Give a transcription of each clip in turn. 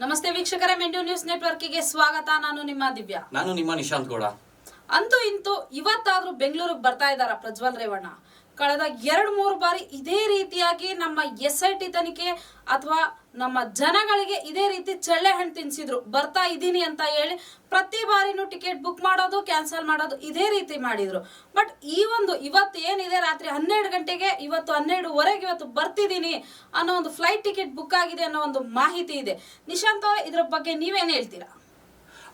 ನಮಸ್ತೆ ವೀಕ್ಷಕರೇ ಮೆಂಡ್ಯೂ ನ್ಯೂಸ್ ನೆಟ್ವರ್ಕಿಗೆ ಸ್ವಾಗತ. ನಾನು ನಿಮ್ಮ ದಿವ್ಯಾ. ನಾನು ನಿಮ್ಮ ನಿಶಾಂತ್ ಗೌಡ. ಅಂತೂ ಇಂತೂ ಇವತ್ತಾದ್ರೂ ಬೆಂಗಳೂರಿಗೆ ಬರ್ತಾ ಇದ್ದಾರ ಪ್ರಜ್ವಲ್ ರೇವಣ್ಣ? ಕಳೆದ ಎರಡು ಮೂರು ಬಾರಿ ಇದೇ ರೀತಿಯಾಗಿ ನಮ್ಮ ಎಸ್ ಐ ಟಿ ತನಿಖೆ ಅಥವಾ ನಮ್ಮ ಜನಗಳಿಗೆ ಇದೇ ರೀತಿ ಚಳ್ಳೆ ಹಣ್ಣು ತಿನ್ಸಿದ್ರು. ಬರ್ತಾ ಇದ್ದೀನಿ ಅಂತ ಹೇಳಿ ಪ್ರತಿ ಬಾರಿನೂ ಟಿಕೆಟ್ ಬುಕ್ ಮಾಡೋದು, ಕ್ಯಾನ್ಸಲ್ ಮಾಡೋದು ಇದೇ ರೀತಿ ಮಾಡಿದ್ರು. ಬಟ್ ಈ ಒಂದು ಇವತ್ತು ಏನಿದೆ, ರಾತ್ರಿ ಹನ್ನೆರಡು ಗಂಟೆಗೆ ಇವತ್ತು ಹನ್ನೆರಡುವರೆಗೆ ಇವತ್ತು ಬರ್ತಿದ್ದೀನಿ ಅನ್ನೋ ಒಂದು ಫ್ಲೈಟ್ ಟಿಕೆಟ್ ಬುಕ್ ಆಗಿದೆ ಅನ್ನೋ ಒಂದು ಮಾಹಿತಿ ಇದೆ. ನಿಶಾಂತ್ ಇದ್ರ ಬಗ್ಗೆ ನೀವೇನು ಹೇಳ್ತೀರಾ?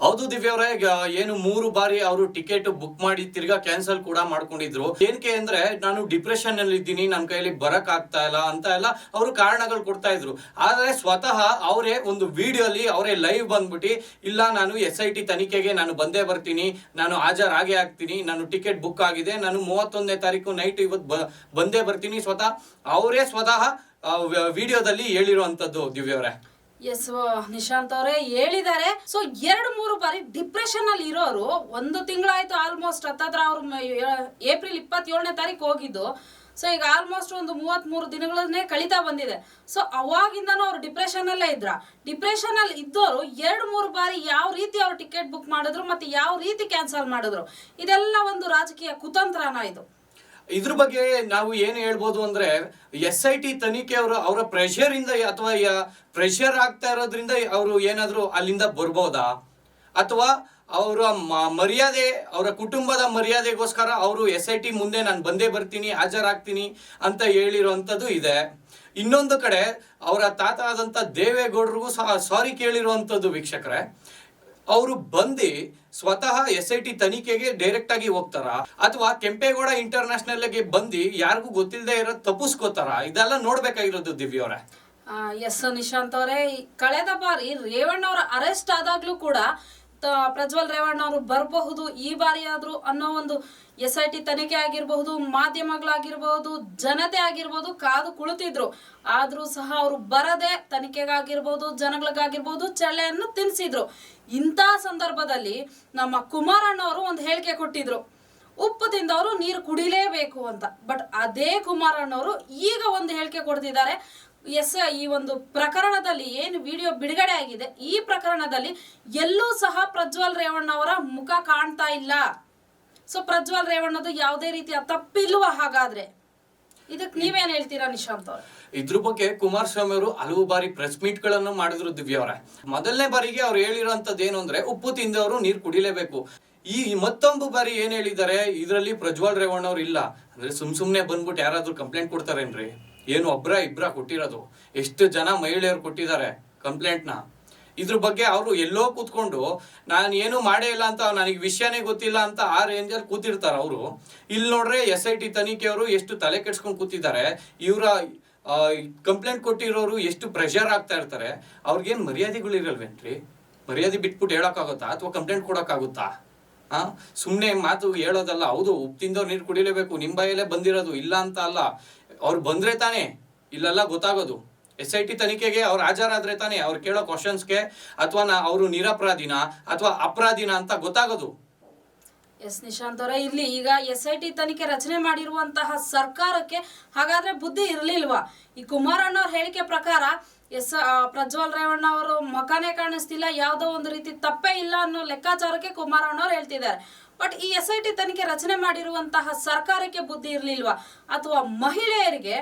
ಹೌದು ದಿವ್ಯ ಅವರೇ, ಈಗ ಏನು ಮೂರು ಬಾರಿ ಅವರು ಟಿಕೆಟ್ ಬುಕ್ ಮಾಡಿ ತಿರ್ಗಾ ಕ್ಯಾನ್ಸಲ್ ಕೂಡ ಮಾಡ್ಕೊಂಡಿದ್ರು. ಏನಕ್ಕೆ ಅಂದ್ರೆ, ನಾನು ಡಿಪ್ರೆಷನ್ ಅಲ್ಲಿ ಇದ್ದೀನಿ ನನ್ನ ಕೈಯಲ್ಲಿ ಬರಕ್ ಆಗ್ತಾ ಇಲ್ಲ ಅಂತ ಎಲ್ಲ ಅವರು ಕಾರಣಗಳು ಕೊಡ್ತಾ ಇದ್ರು. ಆದ್ರೆ ಸ್ವತಃ ಅವರೇ ಒಂದು ವಿಡಿಯೋ ಅಲ್ಲಿ ಅವರೇ ಲೈವ್ ಬಂದ್ಬಿಟ್ಟು ಇಲ್ಲ ನಾನು ಎಸ್ ಐ ಟಿ ತನಿಖೆಗೆ ನಾನು ಬಂದೇ ಬರ್ತೀನಿ, ನಾನು ಹಾಜರಾಗೆ ಆಗ್ತೀನಿ, ನಾನು ಟಿಕೆಟ್ ಬುಕ್ ಆಗಿದೆ, ನಾನು ಮೂವತ್ತೊಂದನೇ ತಾರೀಕು ನೈಟ್ ಇವತ್ತು ಬಂದೇ ಬರ್ತೀನಿ ಸ್ವತಃ. ಅವರೇ ಸ್ವತಃ ವಿಡಿಯೋದಲ್ಲಿ ಹೇಳಿರುವಂತದ್ದು ದಿವ್ಯ ಅವರೇ. ಎಸ್ ನಿಶಾಂತ್ ಅವರೇ ಹೇಳಿದ್ದಾರೆ. ಸೊ ಎರಡು ಮೂರು ಬಾರಿ ಡಿಪ್ರೆಷನ್ ಅಲ್ಲಿ ಇರೋರು, ಒಂದು ತಿಂಗಳಾಯ್ತು ಆಲ್ಮೋಸ್ಟ್ ಹತ್ತತ್ರ ಅವ್ರು ಏಪ್ರಿಲ್ ಇಪ್ಪತ್ತೇಳನೇ ತಾರೀಕು ಹೋಗಿದ್ದು. ಸೊ ಈಗ ಆಲ್ಮೋಸ್ಟ್ ಒಂದು ಮೂವತ್ಮೂರು ದಿನಗಳನ್ನೇ ಕಳೀತಾ ಬಂದಿದೆ. ಸೊ ಅವಾಗಿಂದನೂ ಅವ್ರು ಡಿಪ್ರೆಷನ್ ಅಲ್ಲೇ ಇದ್ರ. ಡಿಪ್ರೆಷನ್ ಅಲ್ಲಿ ಇದ್ದವರು ಎರಡು ಮೂರು ಬಾರಿ ಯಾವ ರೀತಿ ಅವ್ರು ಟಿಕೆಟ್ ಬುಕ್ ಮಾಡಿದ್ರು ಮತ್ತೆ ಯಾವ ರೀತಿ ಕ್ಯಾನ್ಸಲ್ ಮಾಡಿದ್ರು. ಇದೆಲ್ಲ ಒಂದು ರಾಜಕೀಯ ಕುತಂತ್ರನ ಇದು. ಇದ್ರ ಬಗ್ಗೆ ನಾವು ಏನು ಹೇಳ್ಬೋದು ಅಂದ್ರೆ ಎಸ್ ಐ ಟಿ ತನಿಖೆ ಅವರು ಪ್ರೆಷರ್ ಇಂದ ಅಥವಾ ಪ್ರೆಷರ್ ಆಗ್ತಾ ಇರೋದ್ರಿಂದ ಅವರು ಏನಾದರೂ ಅಲ್ಲಿಂದ ಬರ್ಬೋದಾ? ಅಥವಾ ಅವರ ಮರ್ಯಾದೆ, ಅವರ ಕುಟುಂಬದ ಮರ್ಯಾದೆಗೋಸ್ಕರ ಅವರು ಎಸ್ ಐ ಟಿ ಮುಂದೆ ನಾನು ಬಂದೇ ಬರ್ತೀನಿ, ಹಾಜರಾಗ್ತೀನಿ ಅಂತ ಹೇಳಿರುವಂಥದ್ದು ಇದೆ. ಇನ್ನೊಂದು ಕಡೆ ಅವರ ತಾತ ಆದಂಥ ದೇವೇಗೌಡರಿಗೂ ಸಹ ಸಾರಿ ಕೇಳಿರುವಂಥದ್ದು ವೀಕ್ಷಕರೇ. ಅವರು ಬಂದು ಸ್ವತಃ ಎಸ್ ಐ ಟಿ ತನಿಖೆಗೆ ಡೈರೆಕ್ಟ್ ಆಗಿ ಹೋಗ್ತಾರ? ಅಥವಾ ಕೆಂಪೇಗೌಡ ಇಂಟರ್ನ್ಯಾಷನಲ್ಗೆ ಬಂದು ಯಾರಿಗೂ ಗೊತ್ತಿಲ್ಲದೆ ಇರೋ ತಪ್ಪಿಸ್ಕೋತಾರ? ಇದೆಲ್ಲ ನೋಡ್ಬೇಕಾಗಿರೋದು ದಿವ್ಯ ಅವರೇ. ಎಸ್ ನಿಶಾಂತ್ ಅವರೇ ಕಳೆದ ಬಾರಿ ರೇವಣ್ಣ ಅವರ ಅರೆಸ್ಟ್ ಆದಾಗ್ಲೂ ಕೂಡ ಪ್ರಜ್ವಲ್ ರೇವಣ್ಣ ಅವರು ಬರಬಹುದು ಈ ಬಾರಿ ಆದ್ರೂ ಅನ್ನೋ ಒಂದು ಎಸ್ ಐ ಟಿ ತನಿಖೆ ಆಗಿರಬಹುದು, ಮಾಧ್ಯಮಗಳಾಗಿರಬಹುದು, ಜನತೆ ಆಗಿರ್ಬೋದು, ಕಾದು ಕುಳಿತಿದ್ರು. ಆದ್ರೂ ಸಹ ಅವರು ಬರದೆ ತನಿಖೆಗಾಗಿರ್ಬೋದು, ಜನಗಳಿಗಾಗಿರ್ಬೋದು ಚಳ್ಳೆಯನ್ನು ತಿನ್ಸಿದ್ರು. ಇಂಥ ಸಂದರ್ಭದಲ್ಲಿ ನಮ್ಮ ಕುಮಾರಣ್ಣ ಅವರು ಒಂದು ಹೇಳಿಕೆ ಕೊಟ್ಟಿದ್ರು. ಉಪ್ಪು ತಿಂದವರು ನೀರು ಕುಡಿಲೇಬೇಕು ಅಂತ. ಬಟ್ ಅದೇ ಕುಮಾರಣ್ಣವರು ಈಗ ಒಂದು ಹೇಳಿಕೆ ಕೊಡ್ತಿದ್ದಾರೆ. ಎಸ್, ಈ ಒಂದು ಪ್ರಕರಣದಲ್ಲಿ ಏನು ವಿಡಿಯೋ ಬಿಡುಗಡೆ ಆಗಿದೆ, ಈ ಪ್ರಕರಣದಲ್ಲಿ ಎಲ್ಲೂ ಸಹ ಪ್ರಜ್ವಲ್ ರೇವಣ್ಣ ಅವರ ಮುಖ ಕಾಣ್ತಾ ಇಲ್ಲ. ಸೊ ಪ್ರಜ್ವಲ್ ರೇವಣ್ಣದು ಯಾವುದೇ ರೀತಿಯ ತಪ್ಪಿಲ್ವ ಹಾಗಾದ್ರೆ? ಇದಕ್ಕೆ ನೀವೇನು ಹೇಳ್ತೀರಾ ನಿಶಾಂತ್ ಅವ್ರು? ಇದ್ರ ಬಗ್ಗೆ ಕುಮಾರಸ್ವಾಮಿ ಅವರು ಹಲವು ಬಾರಿ ಪ್ರೆಸ್ ಮೀಟ್ಗಳನ್ನು ಮಾಡಿದ್ರು ದಿವ್ಯ ಅವರೇ. ಮೊದಲನೇ ಬಾರಿಗೆ ಅವ್ರು ಹೇಳಿರುವಂತದ್ದು ಏನು ಅಂದ್ರೆ, ಉಪ್ಪು ತಿಂದವರು ನೀರು ಕುಡಿಲೇಬೇಕು. ಈ ಮತ್ತೊಂದು ಬಾರಿ ಏನ್ ಹೇಳಿದ್ದಾರೆ, ಇದರಲ್ಲಿ ಪ್ರಜ್ವಲ್ ರೇವಣ್ಣ ಅವ್ರು ಇಲ್ಲ. ಅಂದ್ರೆ ಸುಮ್ ಸುಮ್ನೆ ಬಂದ್ಬಿಟ್ಟು ಯಾರಾದ್ರೂ ಕಂಪ್ಲೇಂಟ್ ಕೊಡ್ತಾರೇನ್ರಿ? ಏನು ಒಬ್ರ ಇಬ್ಬರ ಕೊಟ್ಟಿರೋದು. ಎಷ್ಟು ಜನ ಮಹಿಳೆಯರು ಕೊಟ್ಟಿದ್ದಾರೆ ಕಂಪ್ಲೇಂಟ್ನ. ಇದ್ರ ಬಗ್ಗೆ ಅವರು ಎಲ್ಲೋ ಕೂತ್ಕೊಂಡು, ನಾನು ಏನು ಮಾಡೇ ಇಲ್ಲ ಅಂತ, ನನಗೆ ವಿಷಯನೇ ಗೊತ್ತಿಲ್ಲ ಅಂತ ಆ ರೇಂಜಲ್ಲಿ ಕೂತಿರ್ತಾರೆ ಅವರು. ಇಲ್ಲಿ ನೋಡ್ರೆ ಎಸ್ ಐ ಟಿ ತನಿಖೆಯವರು ಎಷ್ಟು ತಲೆ ಕೆಡ್ಸ್ಕೊಂಡು ಕೂತಿದ್ದಾರೆ. ಇವರ ಕಂಪ್ಲೇಂಟ್ ಕೊಟ್ಟಿರೋರು ಎಷ್ಟು ಪ್ರೆಷರ್ ಆಗ್ತಾ ಇರ್ತಾರೆ. ಅವ್ರಿಗೇನು ಮರ್ಯಾದೆಗಳು ಇರಲ್ವೇನ್ರಿ ಮರ್ಯಾದೆ ಬಿಟ್ಬಿಟ್ಟು ಹೇಳೋಕ್ಕಾಗುತ್ತಾ ಅಥವಾ ಕಂಪ್ಲೇಂಟ್ ಕೊಡೋಕ್ಕಾಗುತ್ತಾ? ಹಾಂ ಸುಮ್ಮನೆ ಮಾತು ಹೇಳೋದಲ್ಲ. ಹೌದು ಉಪ್ಪು ತಿಂದವ್ರು ನೀರು ಕುಡಿಲೇಬೇಕು. ನಿಮ್ಮ ಬಾಯಲ್ಲೇ ಬಂದಿರೋದು. ಇಲ್ಲ ಅಂತ ಅಲ್ಲ. ಅವ್ರು ಬಂದ್ರೆ ತಾನೆ ಇಲ್ಲೆಲ್ಲ ಗೊತ್ತಾಗೋದು. ಎಸ್ ಐ ಟಿ ತನಿಖೆಗೆ ಅವ್ರು ಹಾಜರಾದ್ರೆ ತಾನೆ ಅವ್ರು ಕೇಳೋ ಕ್ವಶನ್ಸ್ಗೆ ಅಥವಾ ನಾ ಅವರು ನಿರಪರಾಧಿನ ಅಥವಾ ಅಪರಾಧಿನ ಅಂತ ಗೊತ್ತಾಗೋದು. ಎಸ್ ನಿಶಾಂತ್ ಅವರೇ, ಇಲ್ಲಿ ಈಗ ಎಸ್ ಐ ಟಿ ತನಿಖೆ ರಚನೆ ಮಾಡಿರುವಂತಹ ಸರ್ಕಾರಕ್ಕೆ ಹಾಗಾದ್ರೆ ಬುದ್ಧಿ ಇರಲಿಲ್ವಾ? ಈ ಕುಮಾರಣ್ಣ ಅವ್ರ ಹೇಳಿಕೆ ಪ್ರಕಾರ ಎಸ್ ಪ್ರಜ್ವಲ್ ರೇವಣ್ಣ ಅವರು ಮಖಾನೇ ಕಾಣಿಸ್ತಿಲ್ಲ, ಯಾವುದೋ ಒಂದು ರೀತಿ ತಪ್ಪೇ ಇಲ್ಲ ಅನ್ನೋ ಲೆಕ್ಕಾಚಾರಕ್ಕೆ ಕುಮಾರಣ್ಣ ಅವ್ರು ಹೇಳ್ತಿದ್ದಾರೆ. ಬಟ್ ಈ ಎಸ್ ಐ ಟಿ ತನಿಖೆ ರಚನೆ ಮಾಡಿರುವಂತಹ ಸರ್ಕಾರಕ್ಕೆ ಬುದ್ಧಿ ಇರಲಿಲ್ವಾ? ಅಥವಾ ಮಹಿಳೆಯರಿಗೆ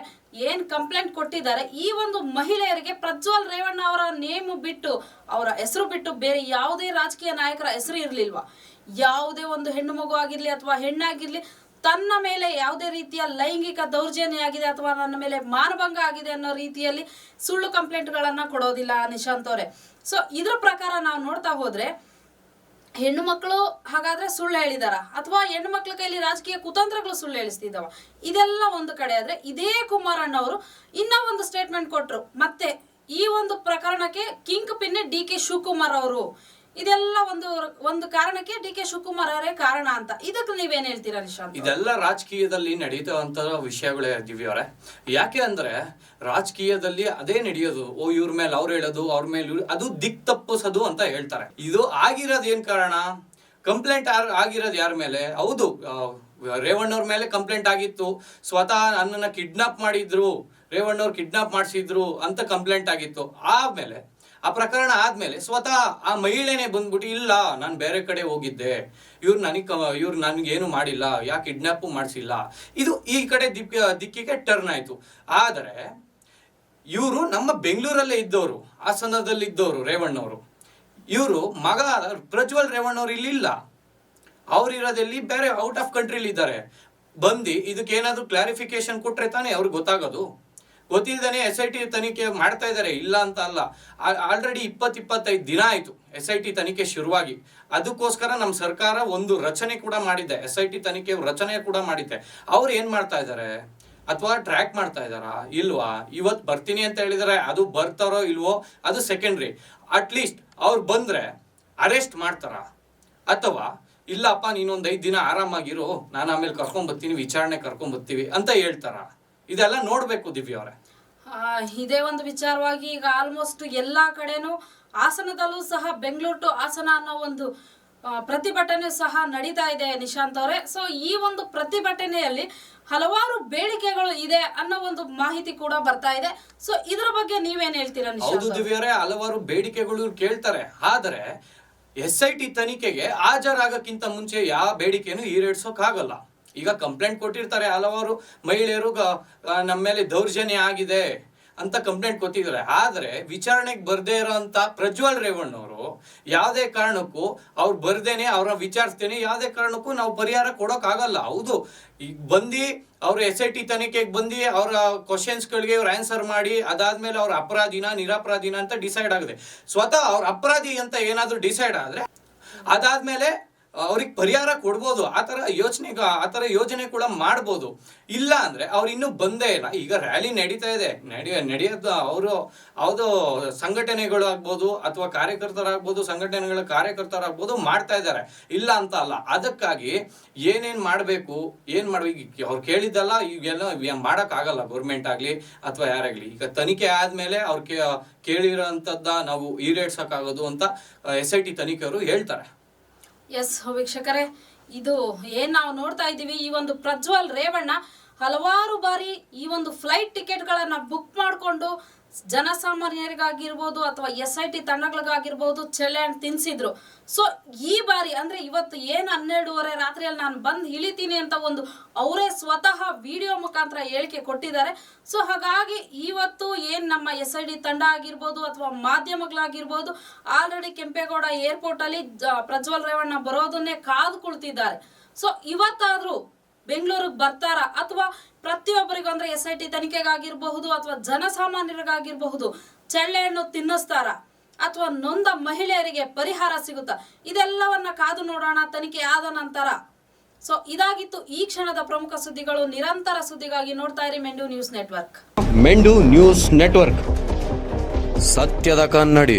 ಏನ್ ಕಂಪ್ಲೇಂಟ್ ಕೊಟ್ಟಿದ್ದಾರೆ? ಈ ಒಂದು ಮಹಿಳೆಯರಿಗೆ ಪ್ರಜ್ವಲ್ ರೇವಣ್ಣ ಅವರ ನೇಮ್ ಬಿಟ್ಟು, ಅವರ ಹೆಸರು ಬಿಟ್ಟು ಬೇರೆ ಯಾವುದೇ ರಾಜಕೀಯ ನಾಯಕರ ಹೆಸರು ಇರಲಿಲ್ವಾ? ಯಾವುದೇ ಒಂದು ಹೆಣ್ಣು ಮಗು ಆಗಿರ್ಲಿ ಅಥವಾ ಹೆಣ್ಣಾಗಿರ್ಲಿ, ತನ್ನ ಮೇಲೆ ಯಾವುದೇ ರೀತಿಯ ಲೈಂಗಿಕ ದೌರ್ಜನ್ಯ ಆಗಿದೆ ಅಥವಾ ನನ್ನ ಮೇಲೆ ಮಾನಭಂಗ ಆಗಿದೆ ಅನ್ನೋ ರೀತಿಯಲ್ಲಿ ಸುಳ್ಳು ಕಂಪ್ಲೇಂಟ್ಗಳನ್ನ ಕೊಡೋದಿಲ್ಲ ನಿಶಾಂತ್ ಅವರೇ. ಸೊ ಇದ್ರ ಪ್ರಕಾರ ನಾವು ನೋಡ್ತಾ ಹೋದ್ರೆ ಹೆಣ್ಣು ಮಕ್ಕಳು ಹಾಗಾದ್ರೆ ಸುಳ್ಳು ಹೇಳಿದಾರ? ಅಥವಾ ಹೆಣ್ಣು ಮಕ್ಕಳ ಕೈಲಿ ರಾಜಕೀಯ ಕುತಂತ್ರಗಳು ಸುಳ್ಳು ಹೇಳಿಸ್ತಿದ್ದಾವ? ಇದೆಲ್ಲ ಒಂದು ಕಡೆ ಆದ್ರೆ ಇದೇ ಕುಮಾರಣ್ಣ ಅವರು ಇನ್ನ ಒಂದು ಸ್ಟೇಟ್ಮೆಂಟ್ ಕೊಟ್ರು. ಮತ್ತೆ ಈ ಒಂದು ಪ್ರಕರಣಕ್ಕೆ ಕಿಂಕ್ ಪಿನ್ನೆ ಡಿ ಕೆ ಶಿವಕುಮಾರ್ ಅವರು. ಇದೆಲ್ಲ ಒಂದು ಒಂದು ಕಾರಣಕ್ಕೆ ಡಿ ಕೆ ಶಿವಕುಮಾರ್ ಅವರೇ ಕಾರಣ ಅಂತ. ಇದಕ್ಕೆ ನೀವೇನ್ ಹೇಳ್ತೀರಾ ನಿಶಾಂತ್? ಇದೆಲ್ಲ ರಾಜಕೀಯದಲ್ಲಿ ನಡೀತವಂತ ವಿಷಯಗಳೇ ದಿವ್ಯ ಅವರೇ. ಯಾಕೆ ಅಂದ್ರೆ ರಾಜಕೀಯದಲ್ಲಿ ಅದೇ ನಡೆಯೋದು. ಓ, ಇವ್ರ ಮೇಲೆ ಅವ್ರು ಹೇಳೋದು, ಅವ್ರ ಮೇಲೆ ಅದು ದಿಕ್ ತಪ್ಪಿಸೋದು ಅಂತ ಹೇಳ್ತಾರೆ. ಇದು ಆಗಿರೋದು ಏನ್ ಕಾರಣ? ಕಂಪ್ಲೇಂಟ್ ಆಗಿರೋದು ಯಾರ ಮೇಲೆ? ಹೌದು ರೇವಣ್ಣವ್ರ ಮೇಲೆ ಕಂಪ್ಲೇಂಟ್ ಆಗಿತ್ತು. ಸ್ವತಃ ನನ್ನನ್ನು ಕಿಡ್ನಾಪ್ ಮಾಡಿದ್ರು. ರೇವಣ್ಣವ್ರು ಕಿಡ್ನಾಪ್ ಮಾಡಿಸಿದ್ರು ಅಂತ ಕಂಪ್ಲೇಂಟ್ ಆಗಿತ್ತು. ಆಮೇಲೆ ಆ ಪ್ರಕರಣ ಆದ್ಮೇಲೆ ಸ್ವತಃ ಆ ಮಹಿಳೆನೇ ಬಂದ್ಬಿಟ್ಟು, ಇಲ್ಲ, ನಾನು ಬೇರೆ ಕಡೆ ಹೋಗಿದ್ದೆ. ಇವ್ರು ನನಗೆ ಇವ್ರು ನನಗೇನು ಮಾಡಿಲ್ಲ ಯಾಕೆ ಕಿಡ್ನಾಪು ಮಾಡಿಸಿಲ್ಲ. ಇದು ಈ ಕಡೆ ದಿಕ್, ದಿಕ್ಕಿಗೆ ಟರ್ನ್ ಆಯಿತು. ಆದರೆ, ಇವರು ನಮ್ಮ ಬೆಂಗಳೂರಲ್ಲೇ ಇದ್ದವರು, ಹಾಸನದಲ್ಲಿ ಇದ್ದವರು, ರೇವಣ್ಣವರು. ಇವರು ಮಗ, ಪ್ರಜ್ವಲ್ ರೇವಣ್ಣವ್ರು ಇಲ್ಲಿ ಇಲ್ಲ ಅವ್ರು ಇರೋದೆಲ್ಲಿ ಬೇರೆ ಔಟ್ ಆಫ್ ಕಂಟ್ರಿಲಿ ಇದ್ದಾರೆ ಬಂದು ಇದಕ್ಕೇನಾದರೂ ಕ್ಲಾರಿಫಿಕೇಶನ್ ಕೊಟ್ಟರೆ ತಾನೇ ಅವ್ರಿಗೆ ಗೊತ್ತಾಗೋದು. ಗೊತ್ತಿಲ್ದೇನೆ ಎಸ್ ಐ ಟಿ ತನಿಖೆ ಮಾಡ್ತಾ ಇದ್ದಾರೆ, ಇಲ್ಲ ಅಂತ ಅಲ್ಲ. ಆಲ್ರೆಡಿ ಇಪ್ಪತ್ತು ಇಪ್ಪತ್ತೈದು ದಿನ ಆಯಿತು ಎಸ್ ಐ ಟಿ ತನಿಖೆ ಶುರುವಾಗಿ. ಅದಕ್ಕೋಸ್ಕರ ನಮ್ಮ ಸರ್ಕಾರ ಒಂದು ರಚನೆ ಕೂಡ ಮಾಡಿದೆ. ಎಸ್ ಐ ಟಿ ತನಿಖೆ ರಚನೆ ಕೂಡ ಮಾಡಿದೆ. ಅವ್ರು ಏನು ಮಾಡ್ತಾ ಇದ್ದಾರೆ? ಅಥವಾ ಟ್ರ್ಯಾಕ್ ಮಾಡ್ತಾ ಇದ್ದಾರಾ? ಇಲ್ವಾ? ಇವತ್ತು ಬರ್ತೀನಿ ಅಂತ ಹೇಳಿದಾರೆ ಅದು ಬರ್ತಾರೋ ಇಲ್ವೋ? ಅದು ಸೆಕೆಂಡ್ರಿ ಅಟ್ಲೀಸ್ಟ್ ಅವ್ರು ಬಂದ್ರೆ ಅರೆಸ್ಟ್ ಮಾಡ್ತಾರಾ? ಅಥವಾ, ಇಲ್ಲಪ್ಪ ನೀನೊಂದು ಐದು ದಿನ ಆರಾಮಾಗಿರು, ನಾನು ಆಮೇಲೆ ಕರ್ಕೊಂಡ್ ಬರ್ತೀನಿ ವಿಚಾರಣೆ ಕರ್ಕೊಂಡ್ ಬರ್ತೀವಿ ಅಂತ ಹೇಳ್ತಾರ? ಇದೆಲ್ಲ ನೋಡಬೇಕು ದಿವ್ಯ ಅವರೇ. ಇದೇ ಒಂದು ವಿಚಾರವಾಗಿ ಈಗ ಆಲ್ಮೋಸ್ಟ್ ಎಲ್ಲಾ ಕಡೆನೂ ಹಾಸನದಲ್ಲೂ ಸಹ ಬೆಂಗಳೂರು ಟು ಹಾಸನ ಅನ್ನೋ ಒಂದು ಪ್ರತಿಭಟನೆ ಸಹ ನಡೀತಾ ಇದೆ ನಿಶಾಂತ್ ಅವರೇ. ಸೊ ಈ ಒಂದು ಪ್ರತಿಭಟನೆಯಲ್ಲಿ ಹಲವಾರು ಬೇಡಿಕೆಗಳು ಇದೆ ಅನ್ನೋ ಒಂದು ಮಾಹಿತಿ ಕೂಡ ಬರ್ತಾ ಇದೆ. ಸೊ ಇದರ ಬಗ್ಗೆ ನೀವೇನ್ ಹೇಳ್ತೀರಾ ಹೌದು ದಿವ್ಯ ಅವ್ರೆ? ದಿವ್ಯವರೇ ಹಲವಾರು ಬೇಡಿಕೆಗಳು ಕೇಳ್ತಾರೆ. ಆದರೆ ಎಸ್ ಐ ಟಿ ತನಿಖೆಗೆ ಹಾಜರಾಗಕ್ಕಿಂತ ಮುಂಚೆ ಯಾವ ಬೇಡಿಕೆಯನ್ನು ಈಡೇರ್ಸೋಕ್ಕಾಗಲ್ಲ. ಈಗ ಕಂಪ್ಲೇಂಟ್ ಕೊಟ್ಟಿರ್ತಾರೆ ಹಲವಾರು ಮಹಿಳೆಯರು ನಮ್ಮ ಮೇಲೆ ದೌರ್ಜನ್ಯ ಆಗಿದೆ ಅಂತ ಕಂಪ್ಲೇಂಟ್ ಕೊಟ್ಟಿದ್ದಾರೆ. ಆದರೆ ವಿಚಾರಣೆಗೆ ಬರ್ದೇ ಇರೋಂಥ ಪ್ರಜ್ವಲ್ ರೇವಣ್ಣವರು ಯಾವುದೇ ಕಾರಣಕ್ಕೂ ಅವ್ರು ಬರ್ದೇನೆ ಅವ್ರ ವಿಚಾರಿಸ್ತೇನೆ, ಯಾವುದೇ ಕಾರಣಕ್ಕೂ ನಾವು ಪರಿಹಾರ ಕೊಡೋಕ್ಕಾಗಲ್ಲ. ಹೌದು ಈಗ ಬಂದು ಅವ್ರ ಎಸ್ ಐ ಟಿ ತನಿಖೆಗೆ ಬಂದು ಅವರ ಕ್ವಶನ್ಸ್ಗಳಿಗೆ ಅವ್ರು ಆನ್ಸರ್ ಮಾಡಿ, ಅದಾದ್ಮೇಲೆ ಅವ್ರ ಅಪರಾಧಿನ, ನಿರಪರಾಧಿನ ಅಂತ ಡಿಸೈಡ್ ಆಗಿದೆ. ಸ್ವತಃ ಅವ್ರ ಅಪರಾಧಿ ಅಂತ ಏನಾದರೂ ಡಿಸೈಡ್ ಆದರೆ ಅದಾದ್ಮೇಲೆ ಅವ್ರಿಗೆ ಪರಿಹಾರ ಕೊಡ್ಬೋದು, ಆ ಥರ ಯೋಚನೆ ಆ ಥರ ಯೋಜನೆ ಕೂಡ ಮಾಡ್ಬೋದು. ಇಲ್ಲ ಅಂದ್ರೆ ಅವ್ರು ಇನ್ನೂ ಬಂದೇ ಇಲ್ಲ. ಈಗ ರ್ಯಾಲಿ ನಡೀತಾ ಇದೆ. ನಡಿ, ನಡೆಯೋದು ಅವರು ಯಾವುದೋ ಸಂಘಟನೆಗಳು ಆಗ್ಬೋದು ಅಥವಾ ಕಾರ್ಯಕರ್ತರಾಗ್ಬೋದು, ಸಂಘಟನೆಗಳ ಕಾರ್ಯಕರ್ತರಾಗ್ಬೋದು ಮಾಡ್ತಾ ಇದ್ದಾರೆ. ಇಲ್ಲ ಅಂತ ಅಲ್ಲ. ಅದಕ್ಕಾಗಿ ಏನೇನ್ ಮಾಡಬೇಕು, ಏನ್ ಮಾಡ್ಬೇಕು ಅವ್ರು ಕೇಳಿದ್ದಲ್ಲ, ಈಗೆಲ್ಲ ಆಗಲ್ಲ ಗೌರ್ಮೆಂಟ್ ಆಗಲಿ ಅಥವಾ ಯಾರಾಗಲಿ. ಈಗ ತನಿಖೆ ಆದ್ಮೇಲೆ ಅವ್ರು ಕೇ, ಕೇಳಿರೋಂಥದ್ದ ನಾವು ಈಡೇರ್ಸೋಕ್ಕಾಗೋದು ಅಂತ, ಎಸ್ ಐ ಟಿ ತನಿಖೆಯವರು ಹೇಳ್ತಾರೆ. ಎಸ್ ವೀಕ್ಷಕರೇ, ಇದು ಏನ್ ನಾವು ನೋಡ್ತಾ ಇದ್ದೀವಿ, ಈ ಒಂದು ಪ್ರಜ್ವಲ್ ರೇವಣ್ಣ ಹಲವಾರು ಬಾರಿ ಈ ಒಂದು ಫ್ಲೈಟ್ ಟಿಕೆಟ್ಗಳನ್ನು ಬುಕ್ ಮಾಡಿಕೊಂಡು ಜನಸಾಮಾನ್ಯರಿಗಾಗಿರ್ಬೋದು ಅಥವಾ ಎಸ್ ಐ ಟಿ ತಂಡಗಳಿಗಾಗಿರ್ಬೋದು ಹಣ್ಣು ತಿನ್ಸಿದ್ರು. ಸೊ ಈ ಬಾರಿ ಅಂದ್ರೆ ಇವತ್ತು ಏನು ಹನ್ನೆರಡೂವರೆ ರಾತ್ರಿಯಲ್ಲಿ ನಾನು ಬಂದು ಇಳಿತೀನಿ ಅಂತ ಒಂದು ಅವರೇ ಸ್ವತಃ ವಿಡಿಯೋ ಮುಖಾಂತರ ಹೇಳಿಕೆ ಕೊಟ್ಟಿದ್ದಾರೆ. ಸೊ ಹಾಗಾಗಿ ಇವತ್ತು ಏನ್ ನಮ್ಮ ಎಸ್ ಐ ಡಿ ತಂಡ ಆಗಿರ್ಬೋದು ಅಥವಾ ಮಾಧ್ಯಮಗಳಾಗಿರ್ಬೋದು ಆಲ್ರೆಡಿ ಕೆಂಪೇಗೌಡ ಏರ್ಪೋರ್ಟ್ ಅಲ್ಲಿ ಪ್ರಜ್ವಲ್ ರೇವಣ್ಣ ಬರೋದನ್ನೇ ಕಾದು ಕುಳಿತಿದ್ದಾರೆ ಸೊ ಇವತ್ತಾದ್ರೂ ಬೆಂಗಳೂರಿಗೆ ಬರ್ತಾರ ಅಥವಾ ಪ್ರತಿಯೊಬ್ಬರಿಗೂ ಅಂದ್ರೆ ಎಸ್ ಐ ಟಿ ತನಿಖೆಗಾಗಿರಬಹುದು ಅಥವಾ ಜನಸಾಮಾನ್ಯರಿಗಾಗಿರಬಹುದು ಚಳ್ಳೆಯನ್ನು ತಿನ್ನಿಸ್ತಾರ ಅಥವಾ ನೊಂದ ಮಹಿಳೆಯರಿಗೆ ಪರಿಹಾರ ಸಿಗುತ್ತಾ? ಇದೆಲ್ಲವನ್ನ ಕಾದು ನೋಡೋಣ, ತನಿಖೆ ಆದ ನಂತರ. ಸೊ ಇದಾಗಿತ್ತು ಈ ಕ್ಷಣದ ಪ್ರಮುಖ ಸುದ್ದಿಗಳು. ನಿರಂತರ ಸುದ್ದಿಗಾಗಿ ನೋಡ್ತಾ ಇರಿ Mendu news network. Mendu news network. ಸತ್ಯದ ಕನ್ನಡಿ.